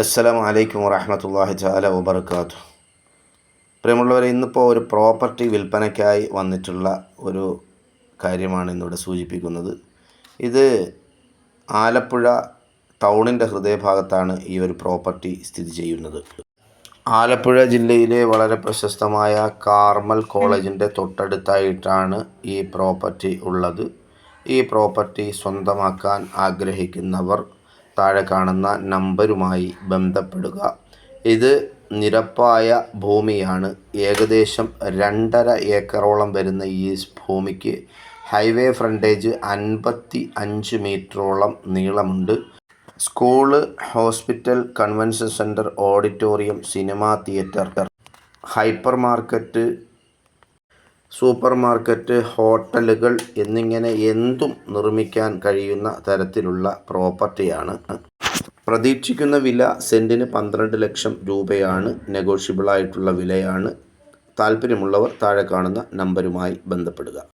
അസ്സലാമു വലൈക്കും വറഹമത്തല്ലാഹി ചാല വബർക്കാത്തു പ്രിയമുള്ളവരെ ഇന്നിപ്പോൾ ഒരു പ്രോപ്പർട്ടി വിൽപ്പനയ്ക്കായി വന്നിട്ടുള്ള ഒരു കാര്യമാണ് ഇന്നിവിടെ സൂചിപ്പിക്കുന്നത്. ഇത് ആലപ്പുഴ ടൗണിന്റെ ഹൃദയഭാഗത്താണ് ഈ ഒരു പ്രോപ്പർട്ടി സ്ഥിതി ചെയ്യുന്നത്. ആലപ്പുഴ ജില്ലയിലെ വളരെ പ്രശസ്തമായ കാർമൽ കോളേജിന്റെ തൊട്ടടുത്തായിട്ടാണ് ഈ പ്രോപ്പർട്ടി ഉള്ളത്. ഈ പ്രോപ്പർട്ടി സ്വന്തമാക്കാൻ ആഗ്രഹിക്കുന്നവർ താഴെ കാണുന്ന നമ്പരുമായി ബന്ധപ്പെടുക. ഇത് നിരപ്പായ ഭൂമിയാണ്. ഏകദേശം രണ്ടര ഏക്കറോളം വരുന്ന ഈ ഭൂമിക്ക് ഹൈവേ ഫ്രണ്ടേജ് അൻപത്തി അഞ്ച് മീറ്ററോളം നീളമുണ്ട്. School hospital convention centre auditorium cinema theatre hyper market super market ഹോട്ടലുകൾ എന്നിങ്ങനെ എന്തും നിർമ്മിക്കാൻ കഴിയുന്ന തരത്തിലുള്ള പ്രോപ്പർട്ടിയാണ്. പ്രതീക്ഷിക്കുന്ന വില സെന്റിന് പന്ത്രണ്ട് ലക്ഷം രൂപയാണ്. നെഗോഷ്യബിളായിട്ടുള്ള വിലയാണ്. താല്പര്യമുള്ളവർ താഴെ കാണുന്ന നമ്പരുമായി ബന്ധപ്പെടുക.